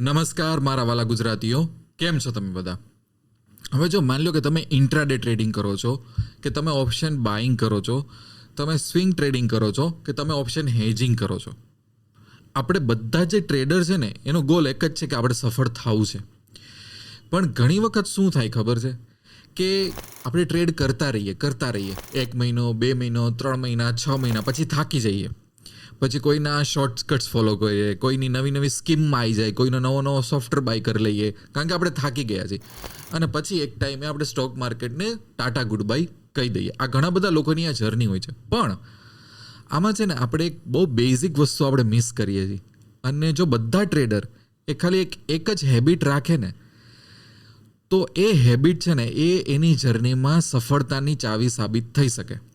નમસ્કાર, મારા વાલા ગુજરાતીઓ. કેમ છો તમે બધા? હવે જો માની લો કે તમે ઇન્ટ્રાડે ટ્રેડિંગ કરો છો, કે તમે ઓપ્શન બાઇંગ કરો છો, તમે સ્વિંગ ટ્રેડિંગ કરો છો, કે તમે ઓપ્શન હેજિંગ કરો છો. આપણે બધા જે ટ્રેડર છે ને, એનો ગોલ એક જ છે કે આપણે સફળ થવું છે. પણ ઘણી વખત શું થાય ખબર છે? કે આપણે ટ્રેડ કરતા રહીએ કરતા રહીએ. એક મહિનો, બે મહિનો, ત્રણ મહિના, છ મહિના, પછી થાકી જઈએ. પછી કોઈના શોર્ટકટ્સ ફોલો કરીએ, કોઈની નવી નવી સ્કીમમાં આવી જાય, કોઈનો નવો નવો સોફ્ટવેર બાય કરી લઈએ, કારણ કે આપણે થાકી ગયા છીએ. અને પછી એક ટાઈમે આપણે સ્ટોક માર્કેટને ટાટા ગુડ બાય કહી દઈએ. આ ઘણા બધા લોકોની આ જર્ની હોય છે. પણ આમાં છે ને આપણે એક બહુ બેઝિક વસ્તુ આપણે મિસ કરીએ છીએ. અને જો બધા ટ્રેડર એ ખાલી એક એક જ હેબિટ રાખે ને, તો એ હેબિટ છે ને એ એની જર્નીમાં સફળતાની ચાવી સાબિત થઈ શકે.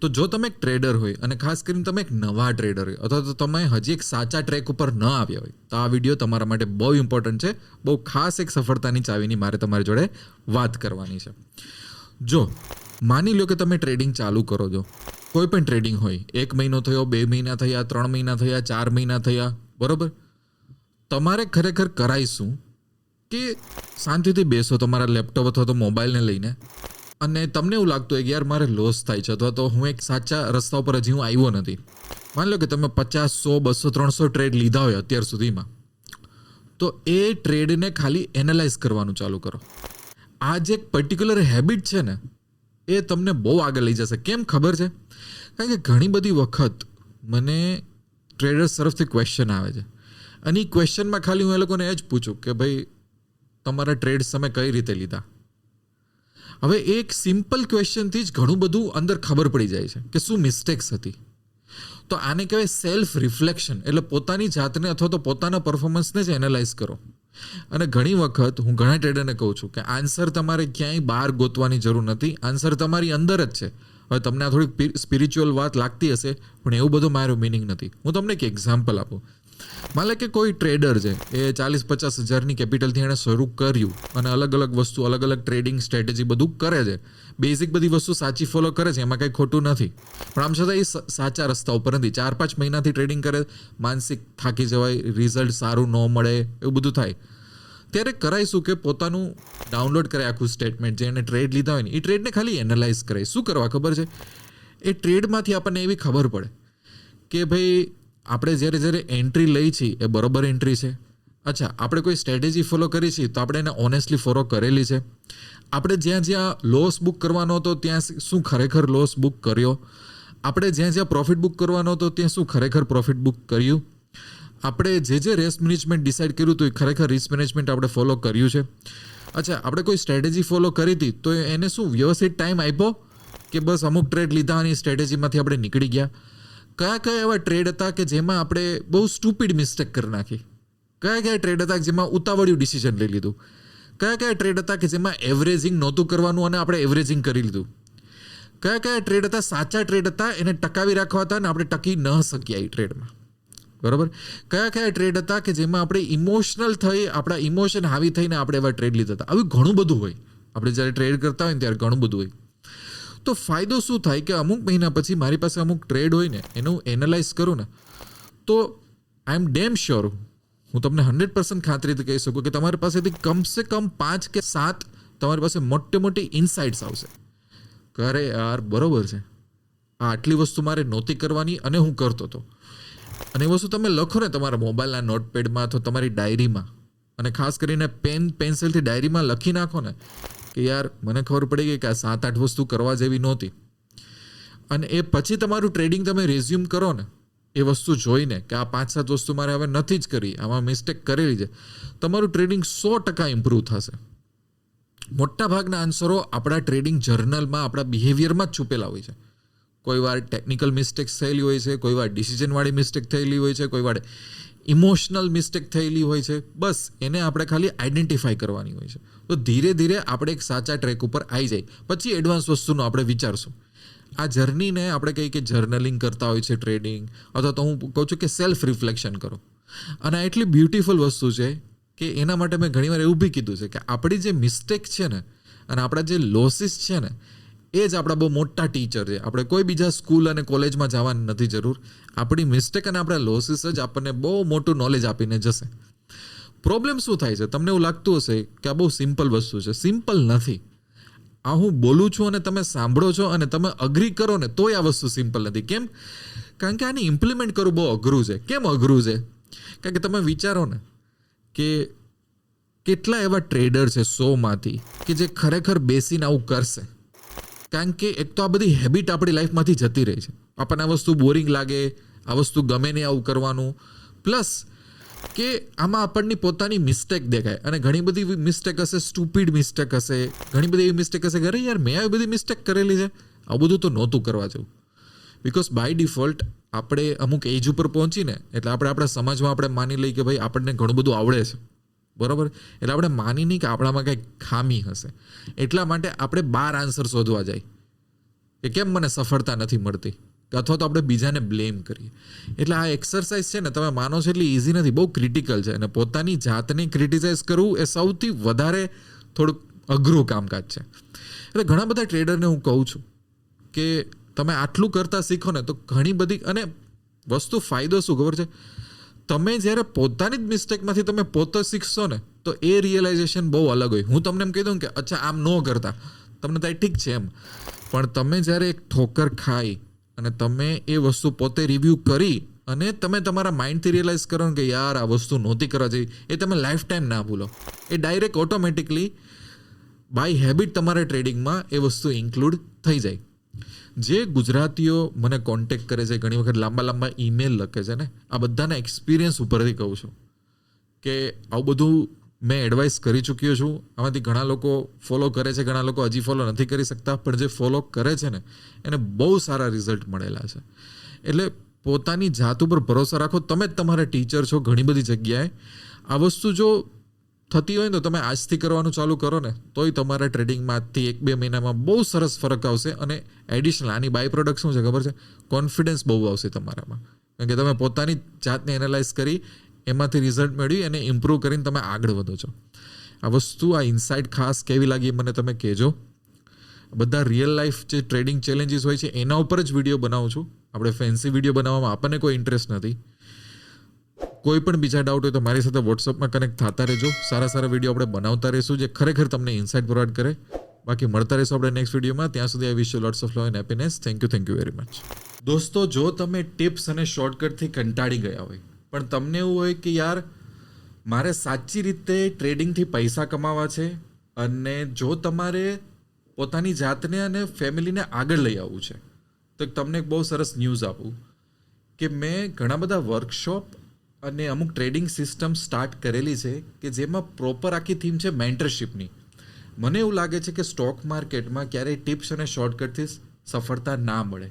તો જો તમે એક ટ્રેડર હોય અને ખાસ કરીને તમે એક નવા ટ્રેડર હોય, અથવા તો તમે હજી એક સાચા ટ્રેક ઉપર ન આવ્યા હોય, તો આ વીડિયો તમારા માટે બહુ ઇમ્પોર્ટન્ટ છે. બહુ ખાસ એક સફળતાની ચાવીની મારે તમારી જોડે વાત કરવાની છે. જો, માની લો કે તમે ટ્રેડિંગ ચાલુ કરો છો. કોઈ પણ ટ્રેડિંગ હોય, એક મહિનો થયો, બે મહિના થયા, ત્રણ મહિના થયા, ચાર મહિના થયા, બરોબર? તમારે ખરેખર કરાઈશું કે શાંતિથી બેસો તમારા લેપટોપ અથવા તો મોબાઈલને લઈને. અને તમને એવું લાગતું હોય કે યાર મારે લોસ થાય છે અથવા તો હું એક સાચા રસ્તા ઉપર હજી હું આવ્યો નથી. માની લો કે તમે પચાસ, સો, બસો, ત્રણસો ટ્રેડ લીધા હોય અત્યાર સુધીમાં, તો એ ટ્રેડને ખાલી એનાલાઇઝ કરવાનું ચાલુ કરો. આ જે એક પર્ટિક્યુલર હેબિટ છે ને, એ તમને બહુ આગળ લઈ જશે. કેમ ખબર છે? કારણ કે ઘણી બધી વખત મને ટ્રેડર્સ તરફથી ક્વેશ્ચન આવે છે. અને એ ક્વેશ્ચનમાં ખાલી હું એ લોકોને એ જ પૂછું કે ભાઈ, તમારા ટ્રેડ્સ તમે કઈ રીતે લીધા? હવે એક સિમ્પલ ક્વેશ્ચનથી જ ઘણું બધું અંદર ખબર પડી જાય છે કે શું મિસ્ટેક્સ હતી. તો આને કહેવાય સેલ્ફ રિફ્લેક્શન એટલે પોતાની જાતને અથવા તો પોતાના પરફોર્મન્સને જ એનાલાઇઝ કરો. અને ઘણી વખત હું ઘણા ટ્રેડરને કહું છું કે આન્સર તમારે ક્યાંય બહાર ગોતવાની જરૂર નથી. આન્સર તમારી અંદર જ છે. હવે તમને આ થોડીક સ્પિરિચ્યુઅલ વાત લાગતી હશે, પણ એવું બધું મારો મિનિંગ નથી. હું તમને એક એક્ઝામ્પલ આપું. માને કે કોઈ ટ્રેડર છે, એ ચાલીસ પચાસ હજારની કેપિટલથી એણે શરૂ કર્યું અને અલગ અલગ વસ્તુ, અલગ અલગ ટ્રેડિંગ સ્ટ્રેટેજી બધું કરે છે. બેઝિક બધી વસ્તુ સાચી ફોલો કરે છે, એમાં કંઈ ખોટું નથી. પણ આમ છતાં એ સાચા રસ્તા ઉપર નથી. ચાર પાંચ મહિનાથી ટ્રેડિંગ કરે, માનસિક થાકી જવાય રિઝલ્ટ સારું ન મળે, એવું બધું થાય. ત્યારે કરાઈશું કે પોતાનું ડાઉનલોડ કરે આખું સ્ટેટમેન્ટ જે એને ટ્રેડ લીધા હોય ને, એ ટ્રેડને ખાલી એનાલાઇઝ કરાય. શું કરવા ખબર છે? એ ટ્રેડમાંથી આપણને એવી ખબર પડે કે ભાઈ આપણે જ્યારે જ્યારે એન્ટ્રી લઈ છીએ, એ બરોબર એન્ટ્રી છે. અચ્છા, આપણે કોઈ સ્ટ્રેટેજી ફોલો કરી છીએ તો આપણે એને ઓનેસ્ટલી ફોલો કરેલી છે. આપણે જ્યાં જ્યાં લોસ બુક કરવાનો હતો, ત્યાં શું ખરેખર લોસ બુક કર્યો? આપણે જ્યાં જ્યાં પ્રોફિટ બુક કરવાનો હતો, ત્યાં શું ખરેખર પ્રોફિટ બુક કર્યું? આપણે જે જે રિસ્ક મેનેજમેન્ટ ડિસાઇડ કર્યું હતું, એ ખરેખર રિસ્ક મેનેજમેન્ટ આપણે ફોલો કર્યું છે. અચ્છા, આપણે કોઈ સ્ટ્રેટેજી ફોલો કરી હતી, તો એને શું વ્યવસ્થિત ટાઈમ આપ્યો? કે બસ અમુક ટ્રેડ લીધા અને સ્ટ્રેટેજીમાંથી આપણે નીકળી ગયા? કયા કયા એવા ટ્રેડ હતા કે જેમાં આપણે બહુ સ્ટુપિડ મિસ્ટેક કરી નાખી? કયા કયા ટ્રેડ હતા જેમાં ઉતાવળ્યું ડિસિઝન લઈ લીધું? કયા કયા ટ્રેડ હતા કે જેમાં એવરેજિંગ નહોતું કરવાનું અને આપણે એવરેજિંગ કરી લીધું? કયા કયા ટ્રેડ હતા, સાચા ટ્રેડ હતા, એને ટકાવી રાખવા હતા અને આપણે ટકી ન શક્યા એ ટ્રેડમાં બરાબર? કયા કયા ટ્રેડ હતા કે જેમાં આપણે ઇમોશનલ થઈ, આપણા ઇમોશન હાવી થઈને આપણે એવા ટ્રેડ લીધા હતા? આવું ઘણું બધું હોય. આપણે જ્યારે ટ્રેડ કરતા હોય ને ત્યારે ઘણું બધું હોય. તો ફાયદો શું થાય કે અમુક મહિના પછી મારી પાસે અમુક ટ્રેડ હોય ને, એનું એનાલાઇઝ કરું ને, તો આઈ એમ ડેમ શ્યોર હું તમને હંડ્રેડ પર્સન્ટ ખાતરીથી કહી શકું કે તમારી પાસેથી કમસે કમ પાંચ કે સાત તમારી પાસે મોટી મોટી ઇનસાઇટ્સ આવશે. અરે યાર, બરોબર છે. આ આટલી વસ્તુ મારે નહોતી કરવાની અને હું કરતો હતો. અને એ વસ્તુ તમે લખો ને તમારા મોબાઈલના નોટપેડમાં અથવા તમારી ડાયરીમાં અને ખાસ કરીને પેન પેન્સિલથી ડાયરીમાં લખી નાખો ને કે યાર, મને ખબર પડી ગઈ કે આ સાત આઠ વસ્તુ કરવા જેવી નહોતી. અને એ પછી તમારું ટ્રેડિંગ તમે રેઝ્યુમ કરો ને, એ વસ્તુ જોઈને કે આ પાંચ સાત વસ્તુ મારે હવે નથી જ કરી, આમાં મિસ્ટેક કરેલી છે, તમારું ટ્રેડિંગ સો ટકા ઇમ્પ્રૂવ થશે. મોટા ભાગના આન્સરો આપણા ટ્રેડિંગ જર્નલમાં આપણા બિહેવિયરમાં જ છુપેલા હોય છે. કોઈ વાર ટેકનિકલ મિસ્ટેક્સ થયેલી હોય છે, કોઈ વાર ડિસિઝનવાળી મિસ્ટેક થયેલી હોય છે, કોઈ વાર ઇમોશનલ મિસ્ટેક થયેલી હોય છે. બસ, એને આપણે ખાલી આઈડેન્ટિફાઈ કરવાની હોય છે. તો ધીરે ધીરે આપણે એક સાચા ટ્રેક ઉપર આવી જાય. પછી એડવાન્સ વસ્તુનો આપણે વિચારશું. આ જર્નીને આપણે કહીએ કે જર્નલિંગ કરતા હોય છે ટ્રેડિંગ, અથવા તો હું કહું છું કે સેલ્ફ રિફ્લેક્શન કરો. અને આ એટલી બ્યુટિફુલ વસ્તુ છે કે એના માટે મેં ઘણીવાર એવું બી કીધું છે કે આપણી જે મિસ્ટેક છે ને, અને આપણા જે લોસીસ છે ને એ જ આપણા બહુ મોટા ટીચર છે. આપણે કોઈ બીજા સ્કૂલ અને કોલેજમાં જવાની નથી જરૂર. આપણી મિસ્ટેક અને આપણા લોસીસ જ આપણને બહુ મોટું નોલેજ આપીને જશે. પ્રોબ્લેમ શું થાય છે? તમને એવું લાગતું હશે કે આ બહુ સિમ્પલ વસ્તુ છે. સિમ્પલ નથી. આ હું બોલું છું અને તમે સાંભળો છો અને તમે અગ્રી કરો ને તોય આ વસ્તુ સિમ્પલ નથી. કેમ? કારણ કે આને ઇમ્પ્લિમેન્ટ કરવું બહુ અઘરું છે. કેમ અઘરું છે? કારણ કે તમે વિચારો ને કે કેટલા એવા ટ્રેડર છે સોમાંથી કે જે ખરેખર બેસીને આવું કરશે. કારણ કે એક તો આ બધી હેબિટ આપણી લાઈફમાંથી જતી રહી છે. આપણને આ વસ્તુ બોરિંગ લાગે, આ વસ્તુ ગમે નહીં આવું કરવાનું. પ્લસ કે આમાં આપણની પોતાની મિસ્ટેક દેખાય અને ઘણી બધી મિસ્ટેક હશે સ્ટુપિડ મિસ્ટેક હશે, ઘણી બધી એવી મિસ્ટેક હશે અરે યાર, મેં આવી બધી મિસ્ટેક કરેલી છે. આવું બધું તો નહોતું કરવા જવું. બિકોઝ બાય ડિફોલ્ટ આપણે અમુક એજ ઉપર પહોંચીને, એટલે આપણે આપણા સમાજમાં આપણે માની લઈએ કે ભાઈ આપણને ઘણું બધું આવડે છે. બરોબર? એટલે આપણે માની નહીં કે આપણામાં કંઈક ખામી હશે. એટલા માટે આપણે બાર આન્સર શોધવા જાય. કે કેમ મને સફળતા નથી મળતી? અથવા તો આપણે બીજાને બ્લેમ કરીએ. એટલે આ એક્સરસાઇઝ છે ને, તમે માનો છો એટલી ઇઝી નથી. બહુ ક્રિટિકલ છે. અને પોતાની જાતને ક્રિટિસાઇઝ કરવું એ સૌથી વધારે થોડુંક અઘરું કામકાજ છે. એટલે ઘણા બધા ટ્રેડરને હું કહું છું કે તમે આટલું કરતા શીખો ને તો ઘણી બધી, અને વસ્તુ ફાયદો શું ખબર છે? તમે જ્યારે પોતાની જ મિસ્ટેકમાંથી તમે પોતે શીખશો ને, તો એ રિયલાઇઝેશન બહુ અલગ હોય. હું તમને એમ કહી દઉં કે, અચ્છા, આમ ન કરતા. તમને થાય ઠીક છે એમ. પણ તમે જ્યારે એક ઠોકર ખાઈ અને તમે એ વસ્તુ પોતે રિવ્યૂ કરી અને તમે તમારા માઇન્ડથી રિયલાઇઝ કરો કે, યાર, આ વસ્તુ નહોતી કરવા જેવી. એ તમે લાઈફ ટાઈમ ના ભૂલો. એ ડાયરેક્ટ ઓટોમેટિકલી બાય હેબિટ તમારા ટ્રેડિંગમાં એ વસ્તુ ઇન્ક્લુડ થઈ જાય. જે ગુજરાતીઓ મને કોન્ટેક કરે છે, ઘણી વખત લાંબા લાંબા ઈમેલ લખે છે ને, આ બધાના એક્સપિરિયન્સ ઉપરથી કહું છું કે આવું બધું મેં એડવાઇસ કરી ચૂક્યો છું. આમાંથી ઘણા લોકો ફોલો કરે છે, ઘણા લોકો હજી ફોલો નથી કરી શકતા, પણ જે ફોલો કરે છે ને, એને બહુ સારા રિઝલ્ટ મળેલા છે. એટલે પોતાની જાત ઉપર ભરોસા રાખો. તમે જ તમારા ટીચર છો ઘણી બધી જગ્યાએ. આ વસ્તુ જો થતી હોય ને તો તમે આજથી કરવાનું ચાલુ કરો ને, તોય તમારા ટ્રેડિંગમાંથી એક બે મહિનામાં બહુ સરસ ફરક આવશે અને એડિશનલ આની બાય પ્રોડક્ટ શું છે ખબર છે? કોન્ફિડન્સ બહુ આવશે તમારામાં. કારણ કે તમે પોતાની જાતને એનાલાઇઝ કરી, એમાંથી રિઝલ્ટ મેળવી અને ઇમ્પ્રૂવ કરીને તમે આગળ વધો છો. આ વસ્તુ, આ ઇન્સાઇટ ખાસ કેવી લાગી મને તમે કહેજો. બધા રિયલ લાઈફ જે ટ્રેડિંગ ચેલેન્જીસ હોય છે, એના ઉપર જ વીડિયો બનાવું છું. આપણે ફેન્સી વીડિયો બનાવવામાં આપણને કોઈ ઇન્ટરેસ્ટ નથી. કોઈ પણ બીજા ડાઉટ હોય તો મારી સાથે વોટ્સઅપમાં કનેક્ટ થતા રહેજો. સારા સારા વીડિયો આપણે બનાવતા રહીશું જે ખરેખર તમને ઇન્સાઇટ પ્રોવાઈડ કરે. બાકી મળતા રહીશું આપણે નેક્સ્ટ વિડીયોમાં ત્યાં સુધી I wish you lots of love and happiness thank you thank you very much દોસ્તો, જો તમે ટિપ્સ અને શોર્ટકટથી કંટાળી ગયા હોય, પણ તમને એવું હોય કે યાર, મારે સાચી રીતે ટ્રેડિંગથી પૈસા કમાવા છે અને જો તમારે પોતાની જાતને અને ફેમિલીને આગળ લઈ આવવું છે, તો તમને એક બહુ સરસ ન્યૂઝ આપું કે મેં ઘણા બધા વર્કશોપ અને અમુક ટ્રેડિંગ સિસ્ટમ સ્ટાર્ટ કરેલી છે કે જેમાં પ્રોપર આખી થીમ છે મેન્ટરશિપની મને એવું લાગે છે કે સ્ટોક માર્કેટમાં ક્યારેય ટિપ્સ અને શોર્ટકટથી સફળતા ના મળે.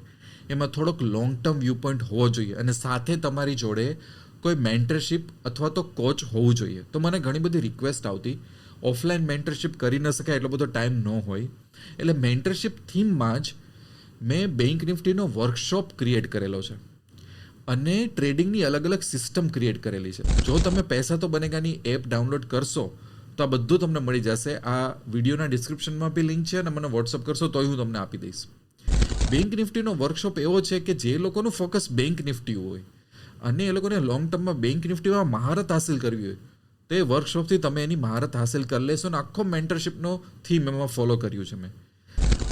એમાં થોડોક લોંગ ટર્મ વ્યૂ પોઈન્ટ હોવો જોઈએ અને સાથે તમારી જોડે કોઈ મેન્ટરશિપ અથવા તો કોચ હોવું જોઈએ. તો મને ઘણી બધી રિક્વેસ્ટ આવતી. ઓફલાઈન મેન્ટરશિપ કરી ન શકાય એટલો બધો ટાઈમ ન હોય. એટલે મેન્ટરશિપ થીમમાં જ મેં બેંક નિફ્ટીનો વર્કશોપ ક્રિએટ કરેલો છે. અને ટ્રેડિંગની અલગ અલગ સિસ્ટમ ક્રિએટ કરેલી છે. જો તમે પૈસા તો બનેગાની એપ ડાઉનલોડ કરશો, તો આ બધું તમને મળી જશે. આ વિડીયોના ડિસ્ક્રિપ્શનમાં બી લિંક છે અને મને વોટ્સઅપ કરશો, તોય હું તમને આપી દઈશ. બેંક નિફ્ટીનો વર્કશોપ એવો છે કે જે લોકોનું ફોકસ બેંક નિફ્ટી હોય અને એ લોકોને લોંગ ટર્મમાં બેંક નિફ્ટીમાં મહારત હાસિલ કરવી હોય, તો એ વર્કશોપથી તમે એની મહારત હાસિલ કરી લેશો અને આખો મેન્ટરશીપનો થીમ એમાં ફોલો કર્યું છે મેં.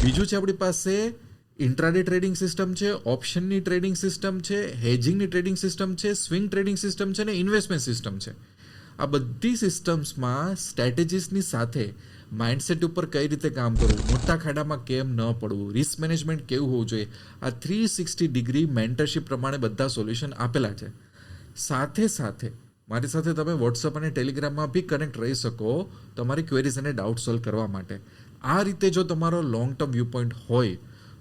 બીજું છે આપણી પાસે ઇન્ટ્રાડે ટ્રેડિંગ સિસ્ટમ છે, ઓપ્શનની ટ્રેડિંગ સિસ્ટમ છે, હેજિંગની ટ્રેડિંગ સિસ્ટમ છે, સ્વિંગ ટ્રેડિંગ સિસ્ટમ છે અને ઇન્વેસ્ટમેન્ટ સિસ્ટમ છે. આ બધી સિસ્ટમ્સમાં સ્ટ્રેટેજીસની સાથે માઇન્ડસેટ ઉપર કઈ રીતે કામ કરવું, મોટા ખાડામાં કેમ ન પડવું, રિસ્ક મેનેજમેન્ટ કેવું હોવું જોઈએ, આ થ્રી સિક્સટી ડિગ્રી મેન્ટરશિપ પ્રમાણે બધા સોલ્યુશન આપેલા છે. સાથે સાથે, મારી સાથે તમે વોટ્સઅપ અને ટેલિગ્રામમાં બી કનેક્ટ રહી શકો તમારી ક્વેરીઝ અને ડાઉટ સોલ્વ કરવા માટે. આ રીતે જો તમારો લોંગ ટર્મ વ્યૂ પોઈન્ટ હોય